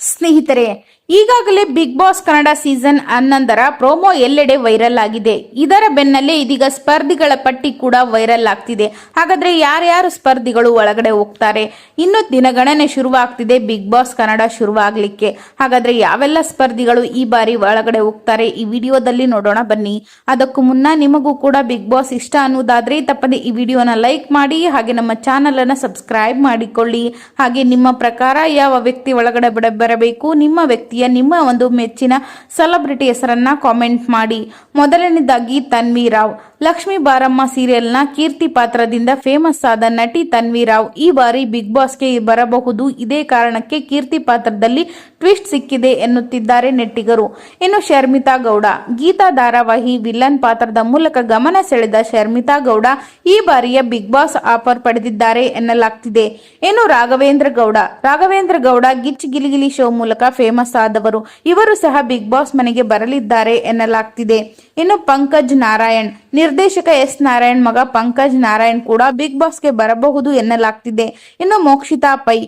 ಸ್ನೇಹಿತರೆ ಈಗಾಗಲೇ big Boss Kannada season ಹನ್ನೊಂದರ ಪ್ರೋಮೋ ಎಲ್ಲೆಡೆ ವೈರಲ್ ಆಗಿದೆ. ಇದರ ಬೆನ್ನಲ್ಲೇ ಇದೀಗ ಸ್ಪರ್ಧಿಗಳ ಪಟ್ಟಿ ಕೂಡ ವೈರಲ್ ಆಗ್ತಿದೆ. ಹಾಗಾದ್ರೆ ಯಾರ್ಯಾರು ಸ್ಪರ್ಧಿಗಳು ಒಳಗಡೆ ಹೋಗ್ತಾರೆ? ಇನ್ನು ದಿನಗಣನೆ ಶುರುವಾಗ್ತಿದೆ ಬಿಗ್ ಬಾಸ್ ಕನ್ನಡ ಶುರುವಾಗಲಿಕ್ಕೆ. ಹಾಗಾದ್ರೆ ಯಾವೆಲ್ಲ ಸ್ಪರ್ಧಿಗಳು ಈ ಬಾರಿ ಒಳಗಡೆ ಹೋಗ್ತಾರೆ? ಈ ವಿಡಿಯೋದಲ್ಲಿ ನೋಡೋಣ ಬನ್ನಿ. ಅದಕ್ಕೂ ಮುನ್ನ ನಿಮಗೂ ಕೂಡ ಬಿಗ್ ಬಾಸ್ ಇಷ್ಟ ಅನ್ನೋದಾದ್ರೆ ತಪ್ಪದೆ ಈ ವಿಡಿಯೋನ ಲೈಕ್ ಮಾಡಿ, ಹಾಗೆ ನಮ್ಮ ಚಾನಲ್ ಅನ್ನ ಸಬ್ಸ್ಕ್ರೈಬ್ ಮಾಡಿಕೊಳ್ಳಿ. ಹಾಗೆ ನಿಮ್ಮ ಪ್ರಕಾರ ಯಾವ ವ್ಯಕ್ತಿ ಒಳಗಡೆ ಬರಬೇಕು, ನಿಮ್ಮ ನಿಮ್ಮ ಒಂದು ಮೆಚ್ಚಿನ ಸೆಲೆಬ್ರಿಟಿ ಹೆಸರನ್ನ ಕಾಮೆಂಟ್ ಮಾಡಿ. ಮೊದಲನೇದಾಗಿ ತನ್ವಿ ರಾವ್. ಲಕ್ಷ್ಮೀ ಬಾರಮ್ಮ ಸೀರಿಯಲ್ನ ಕೀರ್ತಿ ಪಾತ್ರದಿಂದ ಫೇಮಸ್ ಆದ ನಟಿ ತನ್ವಿ ರಾವ್ ಈ ಬಾರಿ ಬಿಗ್ ಬಾಸ್ಗೆ ಬರಬಹುದು. ಇದೇ ಕಾರಣಕ್ಕೆ ಕೀರ್ತಿ ಪಾತ್ರದಲ್ಲಿ ಟ್ವಿಸ್ಟ್ ಸಿಕ್ಕಿದೆ ಎನ್ನುತ್ತಿದ್ದಾರೆ ನೆಟ್ಟಿಗರು. ಇನ್ನು ಶರ್ಮಿತಾ ಗೌಡ. ಗೀತಾ ಧಾರಾವಾಹಿ ವಿಲನ್ ಪಾತ್ರದ ಮೂಲಕ ಗಮನ ಸೆಳೆದ ಶರ್ಮಿತಾ ಗೌಡ ಈ ಬಾರಿಯ ಬಿಗ್ ಬಾಸ್ ಆಫರ್ ಪಡೆದಿದ್ದಾರೆ ಎನ್ನಲಾಗ್ತಿದೆ. ಇನ್ನು ರಾಘವೇಂದ್ರ ಗೌಡ. ರಾಘವೇಂದ್ರ ಗೌಡ ಗಿಚ್ ಗಿಲಿಗಿಲಿ ಶೋ ಮೂಲಕ ಫೇಮಸ್ ಆದವರು. ಇವರು ಸಹ ಬಿಗ್ ಬಾಸ್ ಮನೆಗೆ ಬರಲಿದ್ದಾರೆ ಎನ್ನಲಾಗ್ತಿದೆ. ಇನ್ನು ಪಂಕಜ್ ನಾರಾಯಣ್. ನಿರ್ದೇಶಕ ಎಸ್ ನಾರಾಯಣ್ ಮಗ ಪಂಕಜ್ ನಾರಾಯಣ್ ಕೂಡ ಬಿಗ್ ಬಾಸ್ಗೆ ಬರಬಹುದು ಎನ್ನಲಾಗ್ತಿದೆ. ಇನ್ನು ಮೋಕ್ಷಿತಾ ಪೈ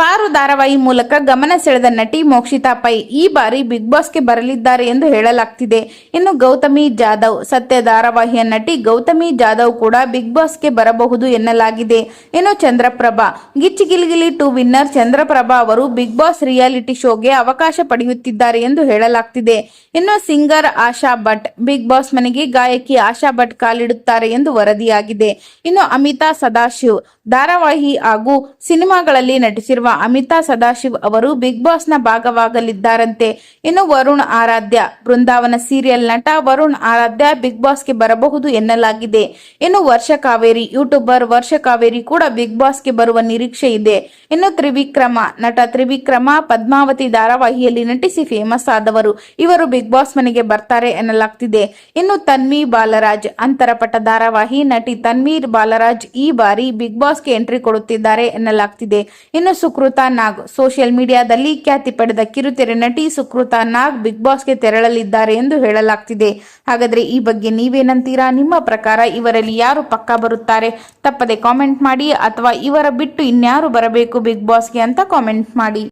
ಪಾರು ಧಾರಾವಾಹಿ ಮೂಲಕ ಗಮನ ಸೆಳೆದ ನಟಿ ಮೋಕ್ಷಿತಾ ಪೈ ಈ ಬಾರಿ ಬಿಗ್ ಬಾಸ್ಗೆ ಬರಲಿದ್ದಾರೆ ಎಂದು ಹೇಳಲಾಗ್ತಿದೆ. ಇನ್ನು ಗೌತಮಿ ಜಾಧವ್, ಸತ್ಯ ಧಾರಾವಾಹಿಯ ನಟಿ ಗೌತಮಿ ಜಾಧವ್ ಕೂಡ ಬಿಗ್ ಬಾಸ್ಗೆ ಬರಬಹುದು ಎನ್ನಲಾಗಿದೆ. ಇನ್ನು ಚಂದ್ರಪ್ರಭಾ ಗಿಚ್ಚಿ ಗಿಲಿಗಿಲಿ ಟು ವಿನ್ನರ್ ಚಂದ್ರಪ್ರಭಾ ಅವರು ಬಿಗ್ ಬಾಸ್ ರಿಯಾಲಿಟಿ ಶೋಗೆ ಅವಕಾಶ ಪಡೆಯುತ್ತಿದ್ದಾರೆ ಎಂದು ಹೇಳಲಾಗ್ತಿದೆ. ಇನ್ನು singer Asha Bhat, Big Boss ಮನೆಗೆ ಗಾಯಕಿ ಆಶಾ ಭಟ್ ಕಾಲಿಡುತ್ತಾರೆ ಎಂದು ವರದಿಯಾಗಿದೆ. ಇನ್ನು ಅಮಿತಾ ಸದಾಶಿವ್, ಧಾರಾವಾಹಿ ಹಾಗೂ ಸಿನಿಮಾಗಳಲ್ಲಿ ನಟಿಸಿರುವ ಅಮಿತಾ ಸದಾಶಿವ್ ಅವರು ಬಿಗ್ ಬಾಸ್ನ ಭಾಗವಾಗಲಿದ್ದಾರಂತೆ. ಇನ್ನು ವರುಣ್ ಆರಾಧ್ಯ, ಬೃಂದಾವನ ಸೀರಿಯಲ್ ನಟ ವರುಣ್ ಆರಾಧ್ಯ ಬಿಗ್ ಬಾಸ್ಗೆ ಬರಬಹುದು ಎನ್ನಲಾಗಿದೆ. ಇನ್ನು ವರ್ಷ ಕಾವೇರಿ, ಯೂಟ್ಯೂಬರ್ ವರ್ಷ ಕಾವೇರಿ ಕೂಡ ಬಿಗ್ ಬಾಸ್ಗೆ ಬರುವ ನಿರೀಕ್ಷೆ ಇದೆ. ಇನ್ನು ತ್ರಿವಿಕ್ರಮ, ನಟ ತ್ರಿವಿಕ್ರಮ ಪದ್ಮಾವತಿ ಧಾರಾವಾಹಿಯಲ್ಲಿ ನಟಿಸಿ ಫೇಮಸ್ ಆದವರು ಇವರು ಬಿಗ್ ಬಾಸ್ ಮನೆಗೆ ಬರ್ತಾರೆ ಎನ್ನಲಾಗ್ತಿದೆ. ಇನ್ನು ತನ್ವಿ ಬಾಲರಾಜ್, ಅಂತರಪಟ ಧಾರಾವಾಹಿ ನಟಿ ತನ್ವೀರ್ ಬಾಲರಾಜ್ ಈ ಬಾರಿ ಬಿಗ್ ಬಾಸ್ಗೆ ಎಂಟ್ರಿ ಕೊಡುತ್ತಿದ್ದಾರೆ ಎನ್ನಲಾಗ್ತಿದೆ. ಇನ್ನು ಸುಕೃತಾ ನಾಗ್ ಸೋಷಿಯಲ್ ಮೀಡಿಯಾದಲ್ಲಿ ಖ್ಯಾತಿ ಪಡೆದ ಕಿರುತೆರೆ ನಟಿ ಸುಕೃತಾ ನಾಗ್ ಬಿಗ್ ಬಾಸ್ಗೆ ತೆರಳಲಿದ್ದಾರೆ ಎಂದು ಹೇಳಲಾಗ್ತಿದೆ. ಹಾಗಾದ್ರೆ ಈ ಬಗ್ಗೆ ನೀವೇನಂತೀರಾ? ನಿಮ್ಮ ಪ್ರಕಾರ ಇವರಲ್ಲಿ ಯಾರು ಪಕ್ಕಾ ಬರುತ್ತಾರೆ? ತಪ್ಪದೆ ಕಾಮೆಂಟ್ ಮಾಡಿ ಅಥವಾ ಇವರ ಬಿಟ್ಟು ಇನ್ಯಾರು ಬರಬೇಕು ಬಿಗ್ ಬಾಸ್ಗೆ ಅಂತ ಕಾಮೆಂಟ್ ಮಾಡಿ.